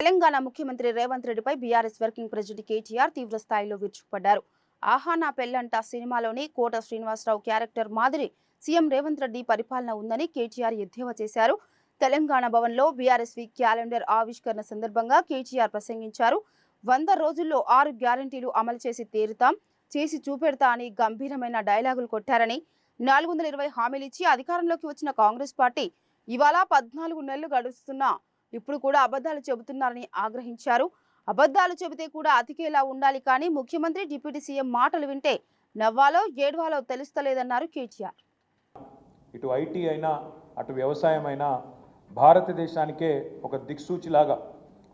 తెలంగాణ ముఖ్యమంత్రి రేవంత్ రెడ్డిపై BRS working president KTR తీవ్ర స్థాయిలో విరుచుకుపడ్డారు. ఆహా నా పెళ్ళంట సినిమాలోని కోట శ్రీనివాసరావు క్యారెక్టర్ మాదిరి సీఎం రేవంత్ రెడ్డి పరిపాలన ఉందని కేటీఆర్ ఎద్దేవా చేశారు. తెలంగాణ భవన్లో బీఆర్ఎస్ వీక్ క్యాలెండర్ ఆవిష్కరణ సందర్భంగా కేటీఆర్ ప్రసంగించారు. వంద రోజుల్లో ఆరు గ్యారంటీలు అమలు చేసి తీరుతాం చేసి చూపెడతా అని గంభీరమైన డైలాగులు కొట్టారని నాలుగు వందల ఇరవై హామీలిచ్చి అధికారంలోకి వచ్చిన కాంగ్రెస్ పార్టీ ఇవాళ పద్నాలుగు నెలలు గడుస్తున్నా ఇప్పుడు కూడా అబద్ధాలు చెబుతున్నారని ఆగ్రహించారు. అబద్ధాలు చెబితే కూడా అతికేలా ఉండాలి కానీ ముఖ్యమంత్రి డిప్యూటీ సీఎం మాటలు వింటే నవ్వాలో ఏడ్వాలో తెలుస్తలేదన్నారు కేటీఆర్. ఇటు ఐటీ అయినా అటు వ్యవసాయం అయినా భారతదేశానికే ఒక దిక్సూచిలాగా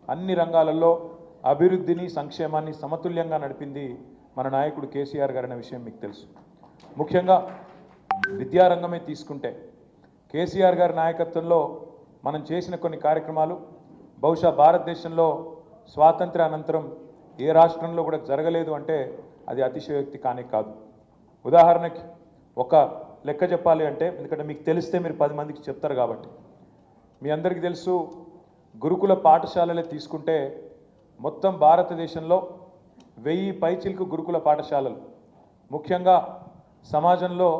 అన్ని రంగాలలో అభివృద్ధిని సంక్షేమాన్ని సమతుల్యంగా నడిపింది మన నాయకుడు కేసీఆర్ గారు అనే విషయం మీకు తెలుసు. ముఖ్యంగా విద్యారంగమే తీసుకుంటే కేసీఆర్ గారి నాయకత్వంలో మనం చేసిన కొన్ని కార్యక్రమాలు బహుశా భారతదేశంలో స్వాతంత్ర అనంతరం ఏ రాష్ట్రంలో కూడా జరగలేదు అంటే అది అతిశయోక్తి కానే కాదు. ఉదాహరణకి ఒక లెక్క చెప్పాలి అంటే ఎందుకంటే మీకు తెలిస్తే మీరు పది మందికి చెప్తారు కాబట్టి. మీ అందరికీ తెలుసు గురుకుల పాఠశాలలే తీసుకుంటే మొత్తం భారతదేశంలో వెయ్యి పైచిలకు గురుకుల పాఠశాలలు. ముఖ్యంగా సమాజంలో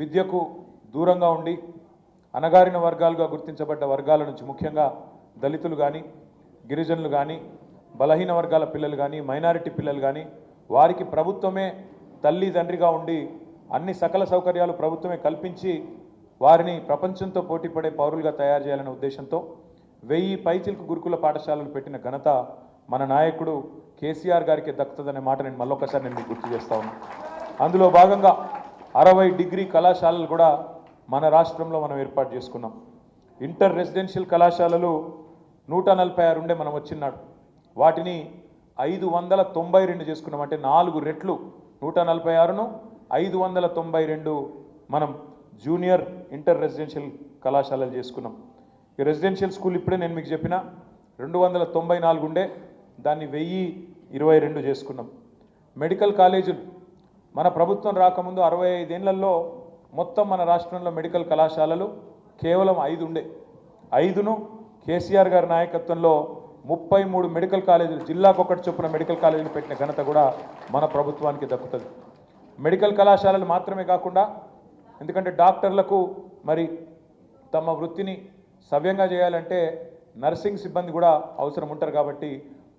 విద్యకు దూరంగా ఉండి అణగారిన వర్గాలుగా గుర్తించబడ్డ వర్గాల నుంచి ముఖ్యంగా దళితులు కానీ గిరిజనులు కానీ బలహీన వర్గాల పిల్లలు కానీ మైనారిటీ పిల్లలు కానీ వారికి ప్రభుత్వమే తల్లి తండ్రిగా ఉండి అన్ని సకల సౌకర్యాలు ప్రభుత్వమే కల్పించి వారిని ప్రపంచంతో పోటీపడే పౌరులుగా తయారు చేయాలనే ఉద్దేశంతో వెయ్యి పైచిల్కు గురుకుల పాఠశాలలు పెట్టిన ఘనత మన నాయకుడు కేసీఆర్ గారికి దక్కుతుందనే మాట నేను మళ్ళొకసారి నేను గుర్తు చేస్తా ఉన్నాను అందులో భాగంగా అరవై డిగ్రీ కళాశాలలు కూడా మన రాష్ట్రంలో మనం ఏర్పాటు చేసుకున్నాం. ఇంటర్ రెసిడెన్షియల్ కళాశాలలు నూట నలభై ఆరు ఉండే మనం వచ్చినాడు వాటిని ఐదు వందల తొంభై రెండు చేసుకున్నాం. అంటే నాలుగు రెట్లు నూట నలభై ఆరును ఐదు వందల తొంభై రెండు మనం జూనియర్ ఇంటర్ రెసిడెన్షియల్ కళాశాలలు చేసుకున్నాం. ఈ రెసిడెన్షియల్ స్కూల్ ఇప్పుడే నేను మీకు చెప్పిన రెండు వందల తొంభై నాలుగు ఉండే దాన్ని వెయ్యి ఇరవై రెండు చేసుకున్నాం. మెడికల్ కాలేజీలు మన ప్రభుత్వం రాకముందు అరవై ఐదేళ్ళలో మొత్తం మన రాష్ట్రంలో మెడికల్ కళాశాలలు కేవలం ఐదు ఉండే. ఐదును కేసీఆర్ గారి నాయకత్వంలో ముప్పై మూడు మెడికల్ కాలేజీలు జిల్లాకు ఒకటి చొప్పున మెడికల్ కాలేజీలు పెట్టిన ఘనత కూడా మన ప్రభుత్వానికి దక్కుతుంది. మెడికల్ కళాశాలలు మాత్రమే కాకుండా ఎందుకంటే డాక్టర్లకు మరి తమ వృత్తిని సవ్యంగా చేయాలంటే నర్సింగ్ సిబ్బంది కూడా అవసరం ఉంటారు కాబట్టి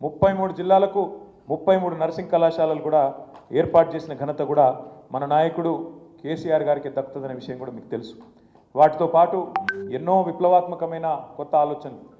ముప్పై మూడు జిల్లాలకు ముప్పై మూడు నర్సింగ్ కళాశాలలు కూడా ఏర్పాటు చేసిన ఘనత కూడా మన నాయకుడు కేసీఆర్ గారికి దక్కుతుందనే విషయం కూడా మీకు తెలుసు. వాటితో పాటు ఎన్నో విప్లవాత్మకమైన కొత్త ఆలోచనలు.